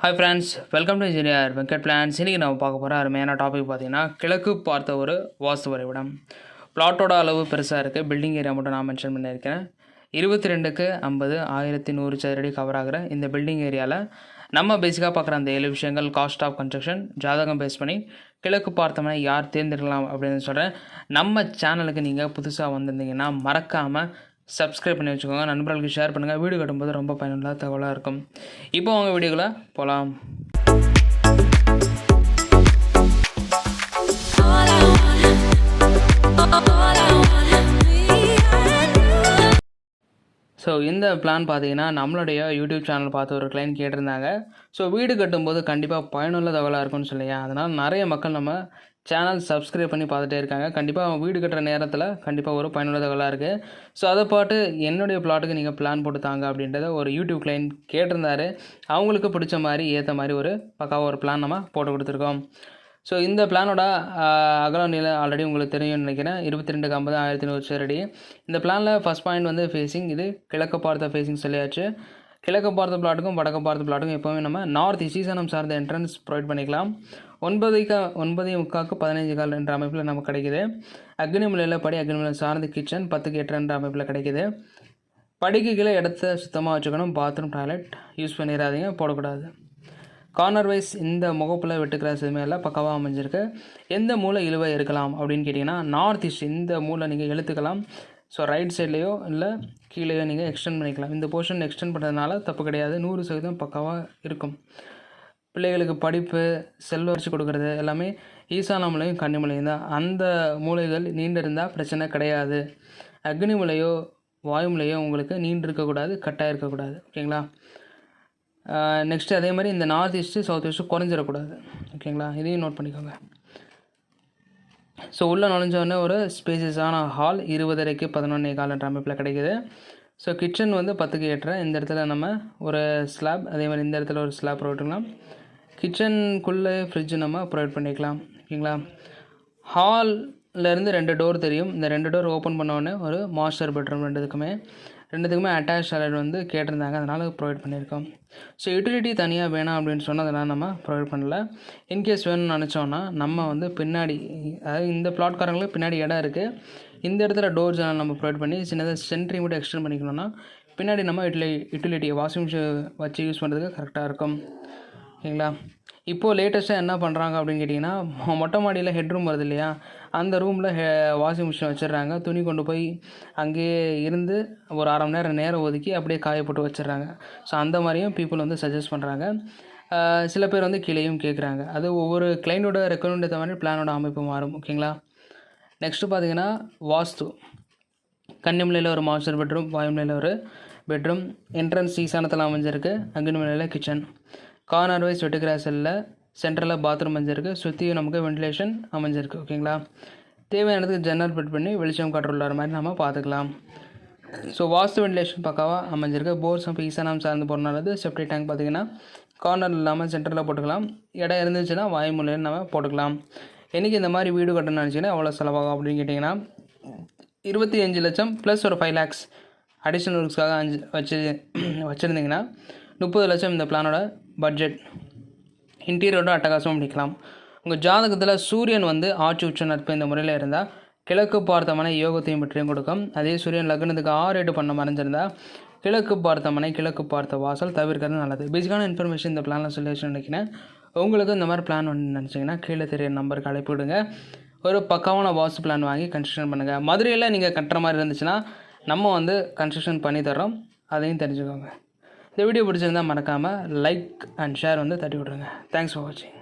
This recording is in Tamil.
Hi friends welcome to engineer Venkat plans இன்றைக்கி நம்ம பார்க்க போகிற அருமையான டாபிக் பார்த்தீங்கன்னா கிழக்கு பார்த்த ஒரு வாஸ்து வரைபடம். பிளாட்டோட அளவு பெருசாக இருக்குது பில்டிங் ஏரியா மட்டும் நான் மென்ஷன் பண்ணியிருக்கேன் இருபத்தி ரெண்டுக்கு ஐம்பது ஆயிரத்தி நூறு சதுரடி கவர் ஆகிற இந்த பில்டிங் ஏரியாவில் நம்ம பேசிக்காக பார்க்குற அந்த ஏழு விஷயங்கள் காஸ்ட் ஆஃப் கன்ஸ்ட்ரக்ஷன் ஜாதகம் பேஸ் பண்ணி கிழக்கு பார்த்தோம்னா யார் தேர்ந்தெடுக்கலாம் அப்படின்னு சொல்கிறேன் நம்ம சேனலுக்கு நீங்கள் புதுசாக வந்திருந்தீங்கன்னா மறக்காமல் சப்ஸ்கிரைப் பண்ணி வச்சுக்கோங்க. நண்பர்களுக்கு ஷேர் பண்ணுங்கள் வீடு கட்டும்போது ரொம்ப பயனுள்ள தகவலாக இருக்கும். இப்போ உங்கள் வீடியோக்குள்ளே போகலாம் ஸோ இந்த பிளான் பார்த்தீங்கன்னா நம்மளுடைய யூடியூப் சேனல் பார்த்து ஒரு கிளைண்ட் கேட்டிருந்தாங்க. ஸோ வீடு கட்டும்போது கண்டிப்பாக பயனுள்ள தகவலாக இருக்கும்னு சொல்லியா? அதனால் நிறைய மக்கள் நம்ம சேனல் சப்ஸ்கிரைப் பண்ணி பார்த்துட்டே இருக்காங்க கண்டிப்பாக அவங்க வீடு கட்டுற நேரத்தில் கண்டிப்பாக ஒரு பயனுள்ளதாக இருக்குது ஸோ அதை பாட்டு என்னுடைய பிளாட்டுக்கு நீங்கள் பிளான் போட்டு தாங்க அப்படின்றத ஒரு யூடியூப் கிளைண்ட் கேட்டிருந்தாரு அவங்களுக்கு பிடிச்ச மாதிரி ஏற்ற மாதிரி ஒரு பக்காவாக ஒரு பிளான் நம்ம போட்டு கொடுத்துருக்கோம் ஸோ இந்த பிளானோட அகல நிலை ஆல்ரெடி உங்களுக்கு தெரியும்னு நினைக்கிறேன் இருபத்தி ரெண்டுக்கு ஐம்பது ஆயிரத்தி நூறு சதுரடி இந்த பிளானில் ஃபஸ்ட் பாயிண்ட் வந்து ஃபேஸிங் இது கிழக்கு பார்த்த ஃபேஸிங் சொல்லியாச்சு கிழக்கு பார்த்த பிளாட்டுக்கும் வடக்கு பார்த்த பிளாட்டுக்கும் எப்போவுமே நம்ம நார்த் சீசனம் சார்ந்த என்ட்ரன்ஸ் ப்ரொவைட் பண்ணிக்கலாம் ஒன்பதுக்கு ஒன்பதே முக்காக்கு பதினைஞ்சு கால் என்ற அமைப்பில் நமக்கு கிடைக்குது. அக்னிமலையில் படி அக்னிமலை சார்ந்த கிச்சன் பத்துக்கு எட்டு என்ற அமைப்பில் கிடைக்குது. படிக்கு கீழே இடத்த சுத்தமாக வச்சுக்கணும். பாத்ரூம் டாய்லெட் யூஸ் பண்ணிடாதீங்க போடக்கூடாது. கார்னர் வைஸ் இந்த முகப்பில் வெட்டுக்கிற மேலே பக்கவாக அமைஞ்சிருக்கு. எந்த மூளை இழுவை இருக்கலாம் அப்படின்னு கேட்டிங்கன்னா நார்த் ஈஸ்ட் இந்த மூளை நீங்கள் எழுத்துக்கலாம் ஸோ ரைட் சைட்லேயோ இல்லை கீழேயோ நீங்கள் எக்ஸ்டெண்ட் பண்ணிக்கலாம். இந்த போர்ஷன் எக்ஸ்டெண்ட் பண்ணுறதுனால தப்பு கிடையாது. நூறு சதவீதம் பக்காவாக இருக்கும். பிள்ளைகளுக்கு படிப்பு செல்வ வச்சு கொடுக்குறது எல்லாமே ஈசானாமலையும் கன்னிமலையும் தான். அந்த மூலைகள் நீண்டிருந்தால் பிரச்சனை கிடையாது. அக்னி மூலையோ வாயுமலையோ உங்களுக்கு நீண்டு இருக்கக்கூடாது கட்டாக இருக்கக்கூடாது ஓகேங்களா? நெக்ஸ்ட்டு அதே மாதிரி இந்த நார்த் ஈஸ்ட்டு சவுத் ஈஸ்ட்டு குறைஞ்சிடக்கூடாது. ஓகேங்களா? இதையும் நோட் பண்ணிக்கோங்க. ஸோ உள்ளே நுழைஞ்சோடனே ஒரு ஸ்பேசியஸான ஹால் இருபதரைக்கு பதினொன்னே காலன்ற அமைப்பில் கிடைக்குது. ஸோ கிச்சன் வந்து பத்துக்கு ஏற்ற. இந்த இடத்துல நம்ம ஒரு ஸ்லாப் அதே மாதிரி இந்த இடத்துல ஒரு ஸ்லாப் போட்டுக்கலாம். கிச்சனுக்குள்ளே ஃப்ரிட்ஜ் நம்ம ப்ரொவைட் பண்ணிக்கலாம் ஓகேங்களா ஹால்லேருந்து ரெண்டு டோர் தெரியும். இந்த ரெண்டு டோர் ஓப்பன் பண்ணோடனே ஒரு மாஸ்டர் பெட்ரூம் ரெண்டுத்துக்குமே. ரெண்டுத்துக்குமே அட்டாச் டாய்லெட் வந்து கேட்டிருந்தாங்க. அதனால் ப்ரொவைட் பண்ணியிருக்கோம். ஸோ யூட்டிலிட்டி தனியாக வேணாம் அப்படின்னு சொன்னால் அதெல்லாம் நம்ம ப்ரொவைட் பண்ணல. இன்கேஸ் வேணும்னு நினச்சோன்னா நம்ம வந்து பின்னாடி அதாவது இந்த பிளாட்காரங்களுக்கு பின்னாடி இடம் இருக்குது இந்த இடத்துல டோர் ஜன்னல் நம்ம ப்ரொவைட் பண்ணி சின்னதாக சென்ட்ரி மட்டும் எக்ஸ்டெண்ட் பண்ணிக்கணும்னா பின்னாடி நம்ம யூட்டிலி யூட்டிலிட்டி வாஷிங் மிஷின் வச்சு யூஸ் பண்ணுறதுக்கு கரெக்டாக இருக்கும். ஓகேங்களா இப்போது லேட்டஸ்ட்டாக என்ன பண்ணுறாங்க அப்படின்னு கேட்டிங்கன்னா மொட்டை மாடியில் ஹெட்ரூம் வருது இல்லையா? அந்த ரூமில் ஹே வாஷிங் மிஷின் வச்சிடுறாங்க. துணி கொண்டு போய் அங்கேயே இருந்து ஒரு அரை மணி நேரம் நேரம் ஒதுக்கி அப்படியே காயப்போட்டு வச்சிடுறாங்க. ஸோ அந்த மாதிரியும் பீப்புள் வந்து சஜஸ்ட் பண்ணுறாங்க சில பேர் வந்து கீழேயும் கேட்குறாங்க அது ஒவ்வொரு கிளைண்டோட ரெக்கமெண்ட் ஏற்ற மாதிரி பிளானோட அமைப்பு மாறும். ஓகேங்களா? நெக்ஸ்ட்டு பார்த்தீங்கன்னா வாஸ்து. கன்னிமலையில் ஒரு மாஸ்டர் பெட்ரூம் வாயுமலையில் ஒரு பெட்ரூம் என்ட்ரன்ஸ் ஈசானத்தில் அமைஞ்சிருக்கு. அக்னிமலையில் கிச்சன் கார்னர் வைஸ் வெட்டுக்கிராசலில் சென்ட்ரலில் பாத்ரூம் அமைஞ்சிருக்கு. சுற்றியும் நமக்கு வென்டிலேஷன் அமைஞ்சிருக்கு. ஓகேங்களா தேவையான இடத்துக்கு ஜன்னல் ஃபிட் பண்ணி வெளிச்சம் காற்றுள்ளார மாதிரி நம்ம பார்த்துக்கலாம். ஸோ வாஸ்து வென்டிலேஷன் பக்காவாக அமைஞ்சிருக்கு. போர்ஸ் இப்போ ஈசானம் சார்ந்து போகிறனால செப்டி டேங்க் பார்த்தீங்கன்னா கார்னர் இல்லாமல் சென்டரில் போட்டுக்கலாம். இடம் இருந்துச்சுன்னா வாயுமூலையில் நம்ம போட்டுக்கலாம். என்றைக்கு இந்த மாதிரி வீடு கட்டணும்னு நினச்சிங்கன்னா எவ்வளோ செலவாகும் அப்படின்னு கேட்டிங்கன்னா இருபத்தி அஞ்சு லட்சம் ப்ளஸ் ஒரு ஃபைவ் லேக்ஸ் அடிஷ்னல் ஒர்க்ஸ்க்காக அஞ்சு வச்சு வச்சுருந்தீங்கன்னா முப்பது லட்சம் இந்த பிளானோட பட்ஜெட் இன்டீரியரோட அட்டகாசம் முடிக்கலாம் உங்கள் ஜாதகத்தில் சூரியன் வந்து ஆட்சி உச்ச நட்பு இந்த முறையில் இருந்தால் கிழக்கு பார்த்தமனை யோகத்தையும் பற்றியும் கொடுக்கும். அதே சூரியன் லக்னத்துக்கு ஆறு எட்டு பண்ண மறைஞ்சிருந்தா கிழக்கு பார்த்த மனை கிழக்கு பார்த்த வாசல் தவிர்க்கிறது நல்லது. பேசிக்கான இன்ஃபர்மேஷன் இந்த பிளானில் சொல்லி நினைக்கிறேன். உங்களுக்கு இந்த மாதிரி பிளான் ஒன்று நினச்சிங்கன்னா கீழே தெரிய நம்பருக்கு அழைப்பு விடுங்க. ஒரு பக்காவான வாஸ்து பிளான் வாங்கி கன்ஸ்ட்ரக்ஷன் பண்ணுங்கள் மதுரையில் நீங்கள் கட்டுற மாதிரி இருந்துச்சுன்னா நம்ம வந்து கன்ஸ்ட்ரக்ஷன் பண்ணி தரோம் அதையும் தெரிஞ்சுக்கோங்க. இந்த வீடியோ பிடிச்சிருந்தால் மறக்காமல் லைக் அண்ட் ஷேர் வந்து தட்டி விட்ருங்க தேங்க்ஸ் ஃபார் வாட்சிங்